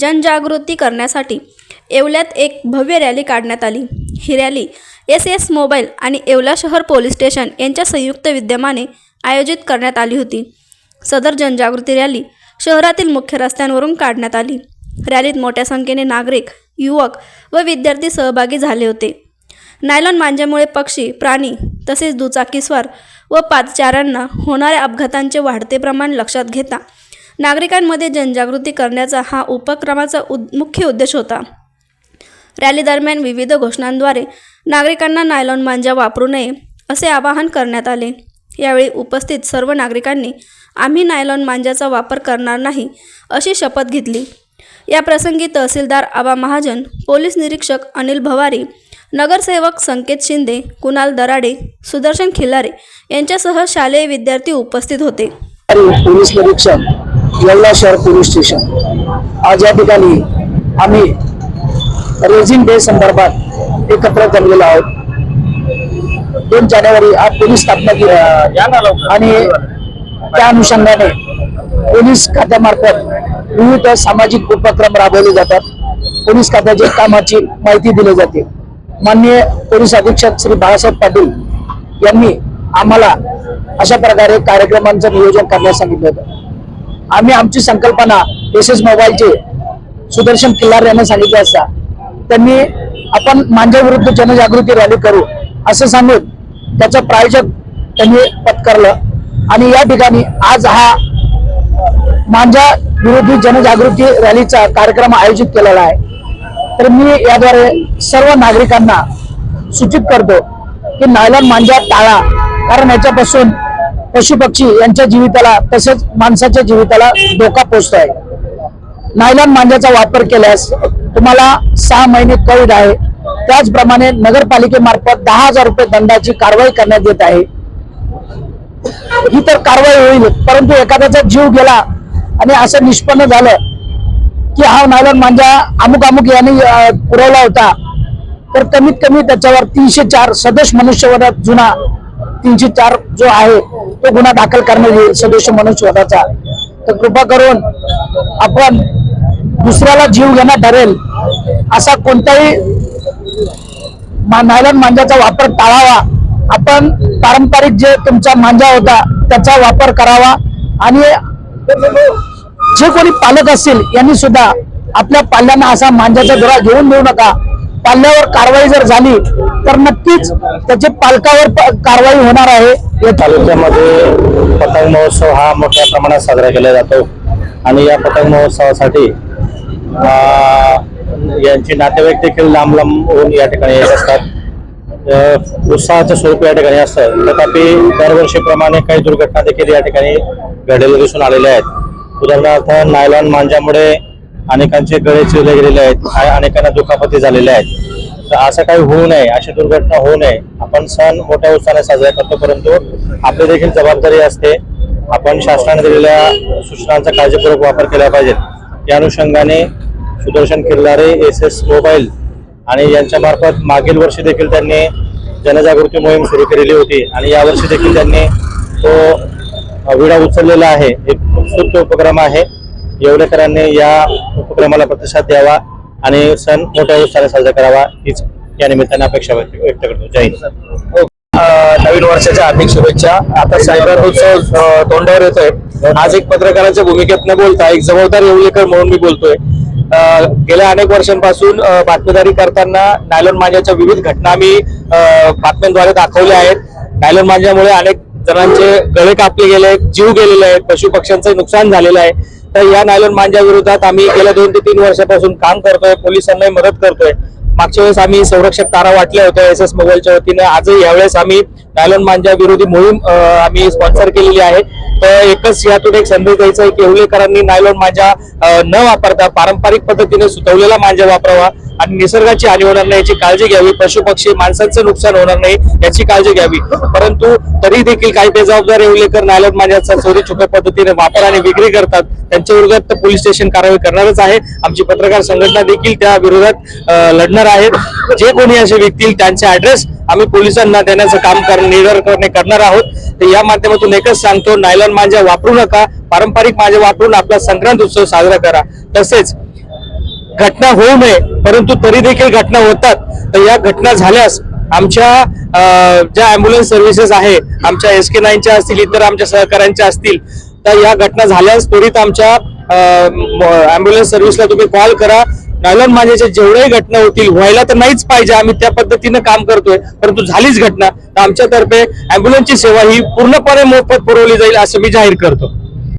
जनजागृती करण्यासाठी येवल्यात एक भव्य रॅली काढण्यात आली. ही रॅली एस एस मोबाईल आणि येवला शहर पोलीस स्टेशन यांच्या संयुक्त विद्यमाने आयोजित करण्यात आली होती. सदर जनजागृती रॅली शहरातील मुख्य रस्त्यांवरून काढण्यात आली. रॅलीत मोठ्या संख्येने नागरिक युवक व विद्यार्थी सहभागी झाले होते. नायलॉन मांजामुळे पक्षी प्राणी तसेच दुचाकीस्वार व पादचाऱ्यांना होणाऱ्या अपघातांचे वाढते प्रमाण लक्षात घेता नागरिकांमध्ये जनजागृती करण्याचा हा उपक्रमाचा उद मुख्य उद्देश होता. रॅली दरम्यान विविध घोषणांद्वारे नागरिकांना नायलॉन मांजा वापरू नये असे आवाहन करण्यात आले. यावेळी उपस्थित सर्व नागरिकांनी आम्ही नायलॉन मांजाचा वापर करणार नाही अशी शपथ घेतली. या प्रसंगी तहसीलदार आबा महाजन पोलीस निरीक्षक अनिल भवारी नगरसेवक संकेत शिंदे कुणाल दराडे सुदर्शन खिल्लारे यांच्यासह शालेय विद्यार्थी उपस्थित होते. पोलीस निरीक्षक येवला शहर पोलीस स्टेशन. आज या ठिकाणी आम्ही रेझिंग डे संदर्भात एकत्र जमलेलो आहोत. दोन जानेवारी आज पोलीस स्थापना केली आणि त्या अनुषंगाने पोलीस खात्यामार्फत विविध सामाजिक उपक्रम राबवले जातात. पोलीस खात्याच्या कामाची माहिती दिली जाते. माननीय पोलीस अधीक्षक श्री बाळासाहेब पाटील यांनी आम्हाला अशा प्रकारे कार्यक्रमांचं नियोजन करण्यास सांगितलं होतं. आम्ही आमची संकल्पना एस एस मोबाईलचे सुदर्शन किल्लार यांना सांगितले असता. त्यांनी आपण मांजाविरुद्ध जनजागृती रॅली करू असं सांगून त्याचं प्रायोजक त्यांनी पत्करलं. आणि या ठिकाणी आज हा मांजा विरोधी जनजागृती रॅलीचा कार्यक्रम आयोजित केलेला आहे. तर मी याद्वारे सर्व नागरिकांना सूचित करतो की नायलॉन मांजा टाळा कारण याच्यापासून पशु पक्षी यांच्या जीविताला तसेच माणसाच्या जीविताला धोका पोचतो आहे नायलॉन मांजाचा वापर केल्यास तुम्हाला सहा महिने कैद आहे. त्याचप्रमाणे नगरपालिकेमार्फत दहा हजार रुपये दंडाची कारवाई करण्यात येत आहे. ही तर कारवाई होईल परंतु एखाद्याचा जीव गेला आणि असं निष्पन्न झालं की हा नायलॉन मांजा अमुक अमुक यांनी पुरवला होता तर कमीत कमी त्याच्यावर तीनशे चार सदोष मनुष्यवधात जुना तीनशे चार जो आहे तो गुन्हा दाखल करण्यात येईल सदोष स्वतःचा तर कृपा करून आपण दुसऱ्याला जीव घेणं ठरेल असा कोणताही नायलन मांजाचा वापर टाळावा. आपण पारंपरिक जे तुमचा मांजा होता त्याचा वापर करावा. आणि जे कोणी पालक असतील यांनी सुद्धा आपल्या पाल्यांना असा मांजाचा दोरा घेऊन देऊ नका. पाल्यावर कारवाई जर झाली तर नक्कीच त्याचे पालकावर कारवाई होणार आहे. या तालुक्यामध्ये पतंग महोत्सव हा मोठ्या प्रमाणात साजरा केला जातो. आणि या पतंग महोत्सवासाठी यांचे नातेवाईक देखील लांब लांब होऊन या ठिकाणी येत असतात. उत्साहाचं स्वरूप या ठिकाणी असतं. तथापि दरवर्षीप्रमाणे काही दुर्घटना देखील या ठिकाणी घडलेल्या दिसून आलेल्या आहेत. उदाहरणार्थ नायलॉन मांजामुळे अनेकांचे गळे चिरले गेलेले आहेत. अनेकांना दुखापती झालेल्या आहेत. तर असं काही होऊ नये अशी दुर्घटना होऊ नये. आपण सण मोठ्या उत्साहाने साजरा करतो परंतु आपली देखील जबाबदारी असते. आपण शासनाने दिलेल्या सूचनांचा काळजीपूर्वक वापर केला पाहिजे. या अनुषंगाने Sudarshan Killare S S mobile आणि यांच्यामार्फत मागील वर्षी देखील त्यांनी जनजागृती मोहीम सुरू केलेली होती आणि यावर्षी देखील त्यांनी तो विडा उचललेला आहे. एक उत्सुक उपक्रम आहे. येवलेकरांनी या उपक्रमाला प्रतिसाद द्यावा. आणि सण मोठ्या उत्साहाने साजरा करावा हीच या निमित्ताने अपेक्षा व्यक्त करतो. जय हिंद. नवीन वर्षाच्या हार्दिक शुभेच्छा. आता सायबर उत्सव तोंडावर येतोय. आज एक पत्रकाराच्या भूमिकेत न बोलता एक जबाबदार येऊलेकर म्हणून मी बोलतोय. गेल्या अनेक वर्षांपासून बातमीदारी करताना नायलॉन मांजाच्या विविध घटना आम्ही बातम्यांद्वारे दाखवल्या आहेत. नायलॉन मांजामुळे अनेक जणांचे गळे कापले गेले आहेत जीव गेलेले आहेत पशु पक्ष्यांचं नुकसान झालेलं आहे. तर या नायलॉन मांजा विरोधात आम्ही गेल्या दोन ते तीन वर्षापासून काम करतोय पोलिसांनाही मदत करतोय. मागच्या वेळेस आम्ही संरक्षक तारा वाटल्या होत्या एस एस मोबाईलच्या वतीनं. आजही यावेळेस आम्ही नायलॉन मांजा विरोधी मोहीम आम्ही स्पॉन्सर केलेली आहे. तर एकच यातून एक संदेश द्यायचा आहे की येवलेकरांनी नायलॉन मांजा न वापरता पारंपरिक पद्धतीने सुतवलेला मांजा वापरावा आणि निसर्गाची हानी होणार नाही याची काळजी घ्यावी. पशु पक्षी माणसांचं नुकसान होणार नाही याची काळजी घ्यावी. परंतु तरी देखील काही बेजबाबदार येवलेकर नायलॉन मांजाचा चोरी छुप्या पद्धतीने वापर आणि विक्री करतात. त्यांच्या विरोधात तर पोलीस स्टेशन कारवाई करणारच आहे. आमची पत्रकार संघटना देखील त्या विरोधात लढणार आहेत. जे कोणी असे व्यक्ती त्यांचे ऍड्रेस आम्ही पोलिसांना देण्याचं काम कर करणे करणार आहोत. तर या माध्यमातून एकच सांगतो नायलॉन मांजा वापरू नका पारंपरिक मांजा वापरून आपला संक्रांत उत्सव साजरा करा. तसेच घटना होऊ नये परंतु तरी देखील घटना होतात. तर या घटना झाल्यास आमच्या ज्या अँब्युलन्स सर्व्हिसेस आहे आमच्या एस के नाईनच्या असतील इतर आमच्या सहकाऱ्यांच्या असतील तर या घटना झाल्यास त्वरित आमच्या अँब्युलन्स सर्व्हिसला तुम्ही कॉल करा. डायलॉन माझ्याच्या जेवढ्याही घटना होतील व्हायला तर नाहीच पाहिजे. आम्ही त्या पद्धतीनं काम करतोय परंतु झालीच घटना. तर आमच्यातर्फे अँब्युलन्सची सेवा ही पूर्णपणे मोफत पुरवली जाईल असं मी जाहीर करतो.